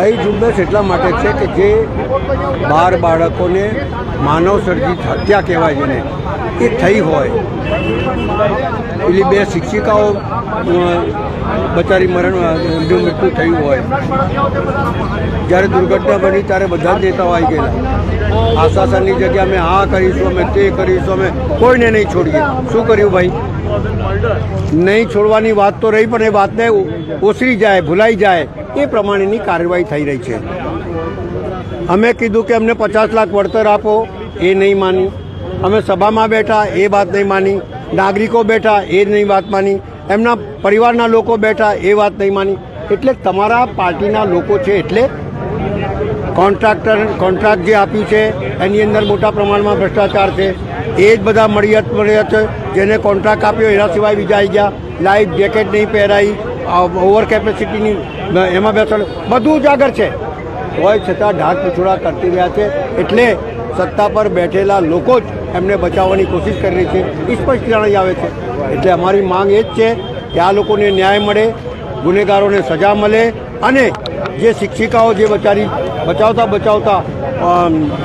સહી ઝુંબેશ એટલા માટે છે કે જે બાર બાળકોને માનવ સર્જિત હત્યા કહેવાય જેને, એ થઈ હોય. પેલી બે શિક્ષિકાઓ બચારી મરણ એમનું મૃત્યુ થયું હોય. જ્યારે દુર્ઘટના બની ત્યારે બધા જ નેતાઓ આવી ગયેલા. આશાસનની જગ્યા અમે આ કરીશું, અમે તે કરીશું, અમે કોઈને નહીં છોડીએ. શું કર્યું ભાઈ? નહીં છોડવાની વાત તો રહી, પણ એ વાતને ઓસરી જાય, ભૂલાઈ જાય. એ પ્રમાણેની કાર્યવાહી થઈ રહી છે. અમે કીધું કે અમને પચાસ લાખ વળતર આપો, એ નહીં માની. અમે સભામાં બેઠા, એ વાત નહીં માની. નાગરિકો બેઠા, એ નહીં વાત માની. એમના પરિવારના લોકો બેઠા, એ વાત નહીં માની. એટલે તમારા પાર્ટીના લોકો છે એટલે કોન્ટ્રાક્ટર, કોન્ટ્રાક્ટ જે આપ્યું છે, એની અંદર મોટા પ્રમાણમાં ભ્રષ્ટાચાર છે. એ જ બધા મળ્યા મળ્યા જેને કોન્ટ્રાક્ટ આપ્યો, એના સિવાય બીજા આવી ગયા. લાઈફ જેકેટ નહીં પહેરાઈ. ઓવર કેપેસિટીની એમાં બેસણ બધું ઉજાગર છે. હોય છતાં ઢાક પીછોડા કરતી રહ્યા છે. એટલે સત્તા પર બેઠેલા લોકો જ એમને બચાવવાની કોશિશ કરી રહી છે. એ સ્પષ્ટ જણાઈ આવે છે. એટલે અમારી માંગ એ જ છે કે આ લોકોને ન્યાય મળે, ગુનેગારોને સજા મળે અને જે શિક્ષિકાઓ જે બચારી, બચાવતા બચાવતા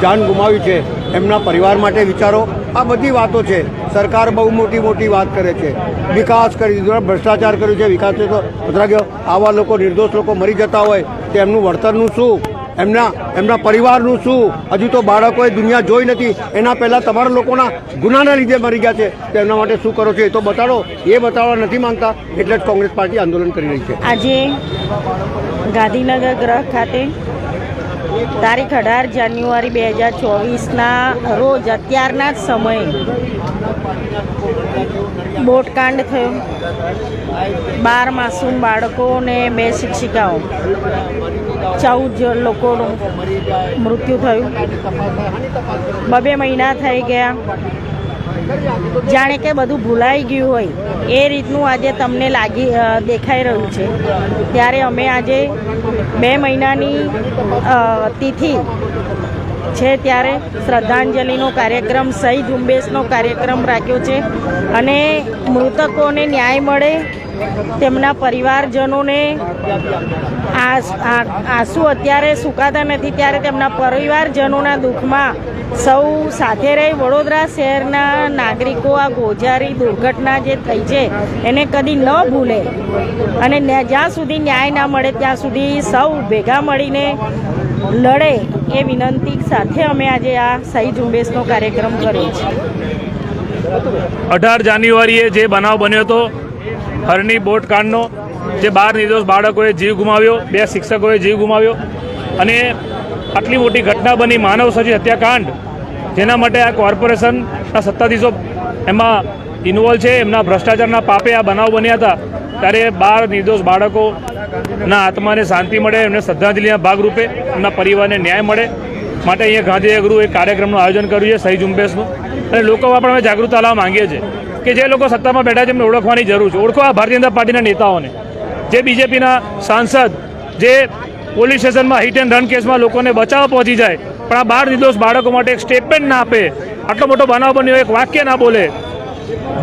જાન ગુમાવી છે, એમના પરિવાર માટે વિચારો. આ બધી વાતો છે. સરકાર બહુ મોટી મોટી વાત કરે છે. વિકાસ કરી દીધો, ભ્રષ્ટાચાર કર્યું છે, વિકાસ તો પધરા ગયો. આવા લોકો, નિર્દોષ લોકો મરી જતા હોય તો એમનું વળતરનું શું? એમના એમના પરિવારનું શું? હજુ તો બાળકોએ દુનિયા જોઈ નથી. એના પહેલાં તમારા લોકોના ગુનાના લીધે મરી ગયા છે. તો એમના માટે શું કરો છો? એ તો બતાડો. એ બતાવવા નથી માંગતા. એટલે જ કોંગ્રેસ પાર્ટી આંદોલન કરી રહી છે. આજે ગાંધીનગર ગ્રહ ખાતે તારીખ અઢાર જાન્યુઆરી બે હજાર ચોવીસના રોજ અત્યારના જ સમયે બોટકાંડ થયો. બાર માસૂમ બાળકો અને બે શિક્ષિકાઓ, ચૌદ લોકોનું મૃત્યુ થયું. બબે મહિના થઈ ગયા. જાણે કે બધું ભૂલાઈ ગયું હોય. એ રીતનું આજે તમને લાગી દેખાઈ રહ્યું છે. ત્યારે અમે આજે બે મહિનાની તિથિ છે ત્યારે શ્રદ્ધાંજલિનો કાર્યક્રમ, સહી ઝુંબેશનો કાર્યક્રમ રાખ્યો છે. અને મૃતકોને ન્યાય મળે, તેમના પરિવારજનોને આસ- અત્યારે સુકાતા નથી, ત્યારે તેમના પરિવારજનોના દુઃખમાં સૌ સાથે રહી વડોદરા શહેરના નાગરિકો આ ગોજારી દુર્ઘટના જે થઈ છે, એને કદી ન ભૂલે. અને જ્યાં સુધી ન્યાય ના મળે, ત્યાં સુધી સૌ ભેગા મળીને લડે એ વિનંતી સાથે અમે આજે આ સહી ઝુંબેશનો કાર્યક્રમ કર્યો છે. અઢાર જાન્યુઆરીએ જે બનાવ બન્યો હતો બોટ કાંડનો, જે બાર નિર્દોષ બાળકોએ જીવ ગુમાવ્યો, બે શિક્ષકોએ જીવ ગુમાવ્યો, અને આટલી મોટી ઘટના બની માનવ સર્જિત હત્યાકાંડ, જેના માટે આ કોર્પોરેશનના સત્તાધીશો એમાં ઇન્વોલ્વ છે, એમના ભ્રષ્ટાચારના પાપે આ બનાવ બન્યા હતા. ત્યારે બાર નિર્દોષ બાળકોના આત્માને શાંતિ મળે, એમને શ્રદ્ધાંજલિના ભાગરૂપે એમના પરિવારને ન્યાય મળે. માટે અહીંયા ગાંધી ગૃહ એક કાર્યક્રમનું આયોજન કર્યું છે સહી ઝુંબેશનું. અને લોકોમાં પણ અમે જાગૃતતા લાવવા માંગીએ છીએ કે જે લોકો સત્તામાં બેઠા છે, એમને ઓળખવાની જરૂર છે. ઓળખો આ ભારતીય જનતા પાર્ટીના નેતાઓને. જે બીજેપીના સાંસદ, જે પોલીસ સ્ટેશનમાં હિટ એન્ડ રન કેસમાં લોકોને બચાવવા પહોંચી જાય. પણ આ બાર નિર્દોષ બાળકો માટે એક સ્ટેટમેન્ટ ના આપે. આટલો મોટો બનાવ બન્યો, એક વાક્ય ના બોલે.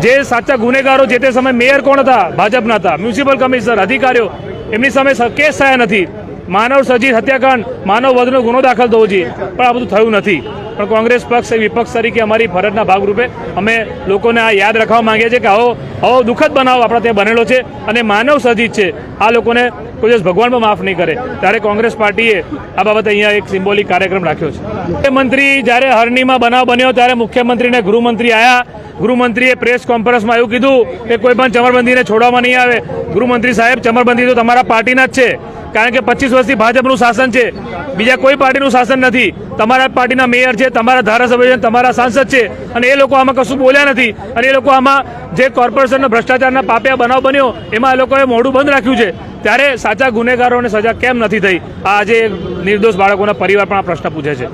જે સાચા ગુનેગારો જે તે સમયે મેયર કોણ હતા? ભાજપના હતા. મ્યુનિસિપલ કમિશનર અધિકારીઓ. એમની સામે કેસ થયા નથી. માનવ સર્જિત હત્યાકાંડ, માનવ વધનો ગુનો દાખલ થવો જોઈએ. પણ આ બધું થયું નથી. પણ કોંગ્રેસ પક્ષ એ વિપક્ષ તરીકે અમારી ફરજના ભાગરૂપે અમે લોકોને આ યાદ રાખવા માંગીએ છીએ કે આવો આવો દુઃખદ બનાવ આપણા ત્યાં બનેલો છે અને માનવ સર્જિત છે. આ લોકોને કોઈ દિવસ ભગવાન પણ માફ નહીં કરે. ત્યારે કોંગ્રેસ પાર્ટીએ આ બાબતે અહીંયા એક સિમ્બોલિક કાર્યક્રમ રાખ્યો છે. મુખ્યમંત્રી જ્યારે હરણીમાં બનાવ બન્યો ત્યારે મુખ્યમંત્રીને ગૃહમંત્રી આવ્યા ગૃહમંત્રીએ પ્રેસ કોન્ફરન્સમાં એવું કીધું કે કોઈ પણ ચમરબંધીને છોડવામાં નહીં આવે. ગૃહમંત્રી સાહેબ, ચમરબંધી તો તમારા પાર્ટીના જ છે. કારણ કે પચીસ વર્ષથી ભાજપનું શાસન છે. બીજા કોઈ પાર્ટીનું શાસન નથી. તમારા પાર્ટીના મેયર છે, તમારા ધારાસભ્ય છે, તમારા સાંસદ છે. અને એ લોકો આમાં કશું બોલ્યા નથી. અને એ લોકો આમાં જે કોર્પોરેશનના ભ્રષ્ટાચારના પાપિયા બનાવ બન્યો, એમાં એ લોકોએ મોઢું બંધ રાખ્યું છે. ત્યારે સાચા ગુનેગારોને સજા કેમ નથી થઈ? આ આજે નિર્દોષ બાળકોના પરિવાર પણ આ પ્રશ્ન પૂછે છે.